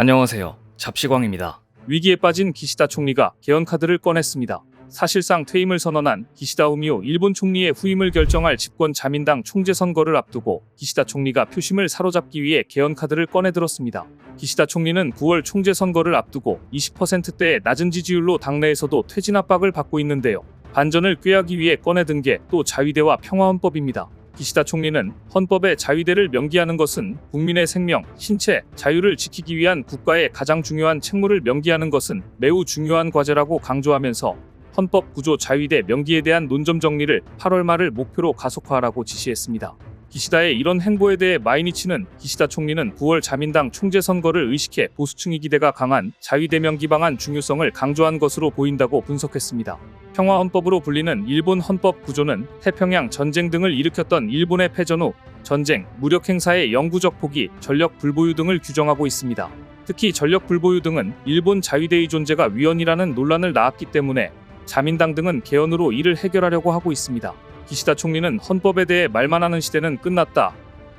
안녕하세요. 잡시광입니다. 위기에 빠진 기시다 총리가 개헌 카드를 꺼냈습니다. 사실상 퇴임을 선언한 기시다 후미오 일본 총리의 후임을 결정할 집권 자민당 총재 선거를 앞두고 기시다 총리가 표심을 사로잡기 위해 개헌 카드를 꺼내들었습니다. 기시다 총리는 9월 총재 선거를 앞두고 20%대의 낮은 지지율로 당내에서도 퇴진 압박을 받고 있는데요. 반전을 꾀하기 위해 꺼내든 게 또 자위대와 평화헌법입니다. 기시다 총리는 헌법의 자위대를 명기하는 것은 국민의 생명, 신체, 자유를 지키기 위한 국가의 가장 중요한 책무를 명기하는 것은 매우 중요한 과제라고 강조하면서 헌법 구조 자위대 명기에 대한 논점 정리를 8월 말을 목표로 가속화하라고 지시했습니다. 기시다의 이런 행보에 대해 마이니치는 기시다 총리는 9월 자민당 총재 선거를 의식해 보수층의 기대가 강한 자위대 명 기 방안 중요성을 강조한 것으로 보인다고 분석했습니다. 평화헌법으로 불리는 일본 헌법 구조는 태평양 전쟁 등을 일으켰던 일본의 패전 후 전쟁, 무력 행사의 영구적 포기, 전력 불보유 등을 규정하고 있습니다. 특히 전력 불보유 등은 일본 자위대의 존재가 위헌이라는 논란을 낳았기 때문에 자민당 등은 개헌으로 이를 해결하려고 하고 있습니다. 기시다 총리는 헌법에 대해 말만 하는 시대는 끝났다.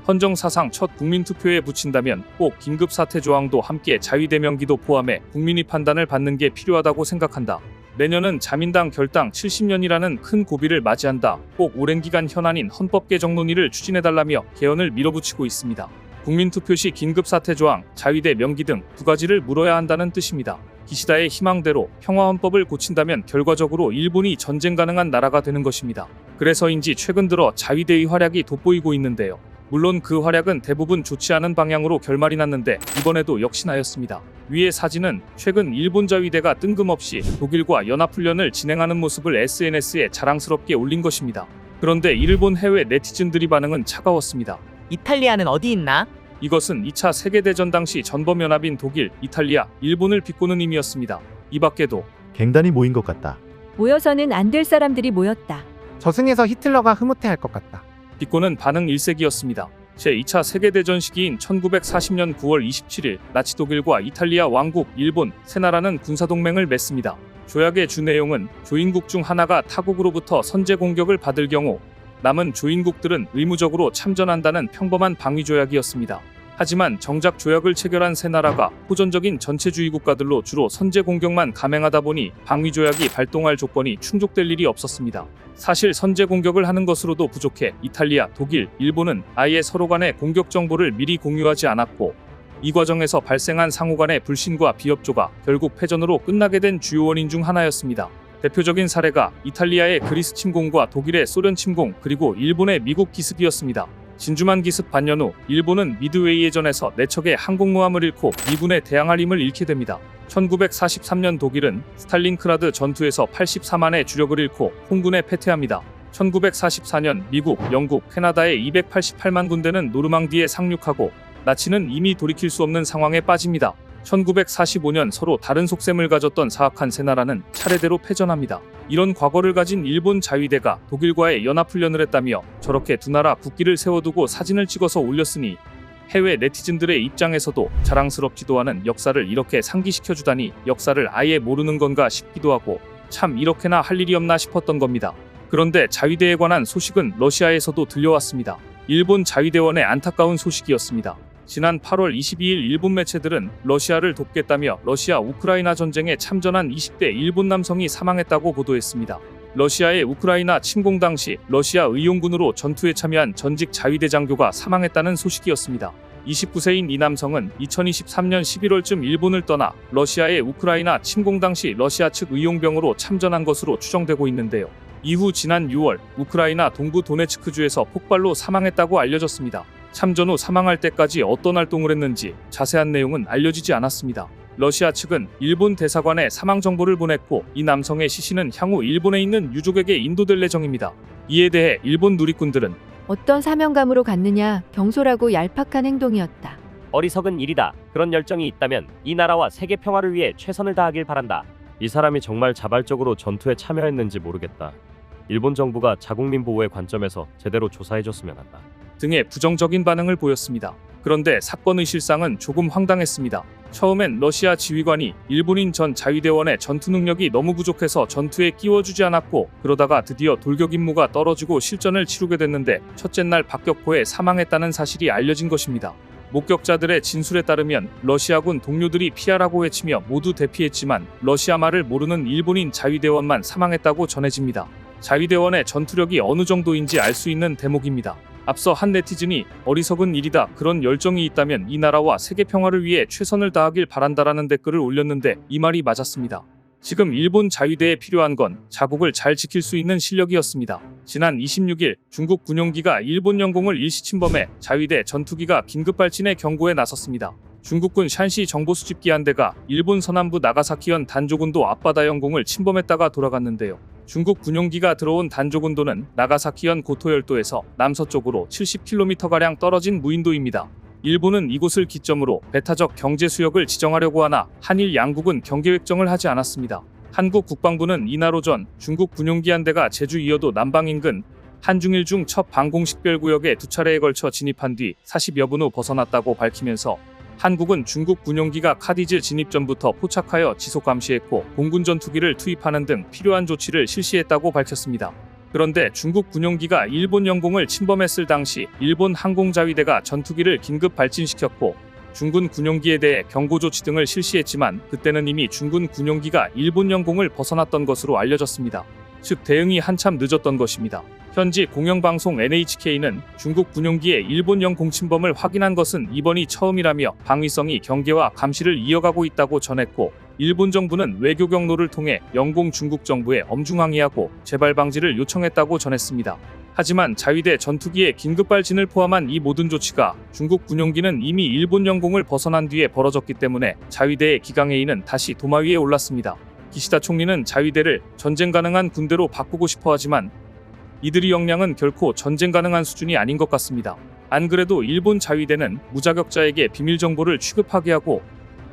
헌정 사상 첫 국민 투표에 붙인다면 꼭 긴급 사태 조항도 함께 자위 대 명기도 포함해 국민이 판단을 받는 게 필요하다고 생각한다. 내년은 자민당 결당 70년이라는 큰 고비를 맞이한다. 꼭 오랜 기간 현안인 헌법 개정 논의를 추진해달라며 개헌을 밀어붙이고 있습니다. 국민 투표 시 긴급 사태 조항, 자위대 명기 등 두 가지를 물어야 한다는 뜻입니다. 기시다의 희망대로 평화 헌법을 고친다면 결과적으로 일본이 전쟁 가능한 나라가 되는 것입니다. 그래서인지 최근 들어 자위대의 활약이 돋보이고 있는데요. 물론 그 활약은 대부분 좋지 않은 방향으로 결말이 났는데 이번에도 역시나였습니다. 위의 사진은 최근 일본 자위대가 뜬금없이 독일과 연합훈련을 진행하는 모습을 SNS에 자랑스럽게 올린 것입니다. 그런데 일본 해외 네티즌들이 반응은 차가웠습니다. 이탈리아는 어디 있나? 이것은 2차 세계대전 당시 전범연합인 독일, 이탈리아, 일본을 비꼬는 의미였습니다. 이 밖에도 갱단이 모인 것 같다. 모여서는 안 될 사람들이 모였다. 저승에서 히틀러가 흐뭇해할 것 같다. 비꼬는 반응 일색이었습니다. 제2차 세계대전 시기인 1940년 9월 27일 나치 독일과 이탈리아 왕국, 일본 세 나라는 군사동맹을 맺습니다. 조약의 주 내용은 조인국 중 하나가 타국으로부터 선제 공격을 받을 경우 남은 조인국들은 의무적으로 참전한다는 평범한 방위 조약이었습니다. 하지만 정작 조약을 체결한 세 나라가 호전적인 전체주의 국가들로 주로 선제 공격만 감행하다 보니 방위 조약이 발동할 조건이 충족될 일이 없었습니다. 사실 선제 공격을 하는 것으로도 부족해 이탈리아, 독일, 일본은 아예 서로 간의 공격 정보를 미리 공유하지 않았고 이 과정에서 발생한 상호 간의 불신과 비협조가 결국 패전으로 끝나게 된 주요 원인 중 하나였습니다. 대표적인 사례가 이탈리아의 그리스 침공과 독일의 소련 침공 그리고 일본의 미국 기습이었습니다. 진주만 기습 반년 후 일본은 미드웨이 예전에서 4척의 항공모함을 잃고 미군에 대항할 힘을 잃게 됩니다. 1943년 독일은 스탈린크라드 전투에서 84만의 주력을 잃고 홍군에 패퇴합니다. 1944년 미국, 영국, 캐나다의 288만 군대는 노르망디에 상륙하고 나치는 이미 돌이킬 수 없는 상황에 빠집니다. 1945년 서로 다른 속셈을 가졌던 사악한 세 나라는 차례대로 패전합니다. 이런 과거를 가진 일본 자위대가 독일과의 연합훈련을 했다며 저렇게 두 나라 국기를 세워두고 사진을 찍어서 올렸으니 해외 네티즌들의 입장에서도 자랑스럽지도 않은 역사를 이렇게 상기시켜주다니 역사를 아예 모르는 건가 싶기도 하고 참 이렇게나 할 일이 없나 싶었던 겁니다. 그런데 자위대에 관한 소식은 러시아에서도 들려왔습니다. 일본 자위대원의 안타까운 소식이었습니다. 지난 8월 22일 일본 매체들은 러시아를 돕겠다며 러시아 우크라이나 전쟁에 참전한 20대 일본 남성이 사망했다고 보도했습니다. 러시아의 우크라이나 침공 당시 러시아 의용군으로 전투에 참여한 전직 자위대 장교가 사망했다는 소식이었습니다. 29세인 이 남성은 2023년 11월쯤 일본을 떠나 러시아의 우크라이나 침공 당시 러시아 측 의용병으로 참전한 것으로 추정되고 있는데요. 이후 지난 6월 우크라이나 동부 도네츠크주에서 폭발로 사망했다고 알려졌습니다. 참전 후 사망할 때까지 어떤 활동을 했는지 자세한 내용은 알려지지 않았습니다. 러시아 측은 일본 대사관에 사망 정보를 보냈고 이 남성의 시신은 향후 일본에 있는 유족에게 인도될 예정입니다. 이에 대해 일본 누리꾼들은 어떤 사명감으로 갔느냐 경솔하고 얄팍한 행동이었다. 어리석은 일이다. 그런 열정이 있다면 이 나라와 세계 평화를 위해 최선을 다하길 바란다. 이 사람이 정말 자발적으로 전투에 참여했는지 모르겠다. 일본 정부가 자국민 보호의 관점에서 제대로 조사해줬으면 한다. 등의 부정적인 반응을 보였습니다. 그런데 사건의 실상은 조금 황당했습니다. 처음엔 러시아 지휘관이 일본인 전 자위대원의 전투 능력이 너무 부족해서 전투에 끼워주지 않았고 그러다가 드디어 돌격 임무가 떨어지고 실전을 치르게 됐는데 첫째 날 박격포에 사망했다는 사실이 알려진 것입니다. 목격자들의 진술에 따르면 러시아군 동료들이 피하라고 외치며 모두 대피했지만 러시아 말을 모르는 일본인 자위대원만 사망했다고 전해집니다. 자위대원의 전투력이 어느 정도인지 알 수 있는 대목입니다. 앞서 한 네티즌이 어리석은 일이다 그런 열정이 있다면 이 나라와 세계 평화를 위해 최선을 다하길 바란다라는 댓글을 올렸는데 이 말이 맞았습니다. 지금 일본 자위대에 필요한 건 자국을 잘 지킬 수 있는 실력이었습니다. 지난 26일 중국 군용기가 일본 영공을 일시 침범해 자위대 전투기가 긴급 발진에 경고에 나섰습니다. 중국군 샨시 정보수집기 한 대가 일본 서남부 나가사키현 단조군도 앞바다 영공을 침범했다가 돌아갔는데요. 중국 군용기가 들어온 단조군도는 나가사키현 고토열도에서 남서쪽으로 70km가량 떨어진 무인도입니다. 일본은 이곳을 기점으로 배타적 경제 수역을 지정하려고 하나 한일 양국은 경계 획정을 하지 않았습니다. 한국 국방부는 이날 오전 중국 군용기 한 대가 제주 이어도 남방 인근 한중일 중 첫 방공식별구역에 두 차례에 걸쳐 진입한 뒤 40여 분 후 벗어났다고 밝히면서 한국은 중국 군용기가 카디즈 진입 전부터 포착하여 지속 감시했고 공군 전투기를 투입하는 등 필요한 조치를 실시했다고 밝혔습니다. 그런데 중국 군용기가 일본 영공을 침범했을 당시 일본 항공자위대가 전투기를 긴급 발진시켰고 중군 군용기에 대해 경고 조치 등을 실시했지만 그때는 이미 중군 군용기가 일본 영공을 벗어났던 것으로 알려졌습니다. 즉 대응이 한참 늦었던 것입니다. 현지 공영방송 NHK는 중국 군용기의 일본 영 공 침범을 확인한 것은 이번이 처음이라며 방위성이 경계와 감시를 이어가고 있다고 전했고 일본 정부는 외교 경로를 통해 영공 중국 정부에 엄중 항의하고 재발 방지를 요청했다고 전했습니다. 하지만 자위대 전투기의 긴급 발진을 포함한 이 모든 조치가 중국 군용기는 이미 일본 영공을 벗어난 뒤에 벌어졌기 때문에 자위대의 기강회의는 다시 도마 위에 올랐습니다. 기시다 총리는 자위대를 전쟁 가능한 군대로 바꾸고 싶어 하지만 이들의 역량은 결코 전쟁 가능한 수준이 아닌 것 같습니다. 안 그래도 일본 자위대는 무자격자에게 비밀 정보를 취급하게 하고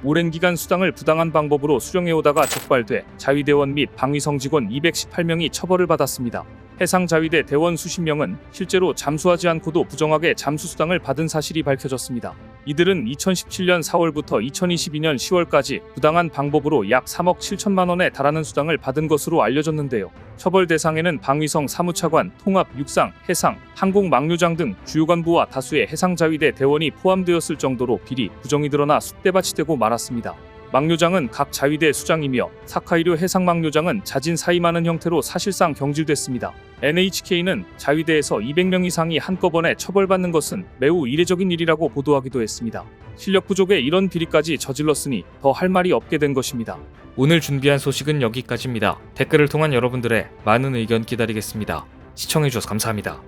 오랜 기간 수당을 부당한 방법으로 수령해오다가 적발돼 자위대원 및 방위성 직원 218명이 처벌을 받았습니다. 해상 자위대 대원 수십 명은 실제로 잠수하지 않고도 부정하게 잠수 수당을 받은 사실이 밝혀졌습니다. 이들은 2017년 4월부터 2022년 10월까지 부당한 방법으로 약 3억 7천만 원에 달하는 수당을 받은 것으로 알려졌는데요. 처벌 대상에는 방위성 사무차관, 통합, 육상, 해상, 항공 막류장 등 주요 관부와 다수의 해상 자위대 대원이 포함되었을 정도로 비리, 부정이 드러나 쑥대밭이 되고 말았습니다. 막류장은 각 자위대 수장이며 사카이류 해상 막류장은 자진 사임하는 형태로 사실상 경질됐습니다. NHK는 자위대에서 200명 이상이 한꺼번에 처벌받는 것은 매우 이례적인 일이라고 보도하기도 했습니다. 실력 부족에 이런 비리까지 저질렀으니 더 할 말이 없게 된 것입니다. 오늘 준비한 소식은 여기까지입니다. 댓글을 통한 여러분들의 많은 의견 기다리겠습니다. 시청해주셔서 감사합니다.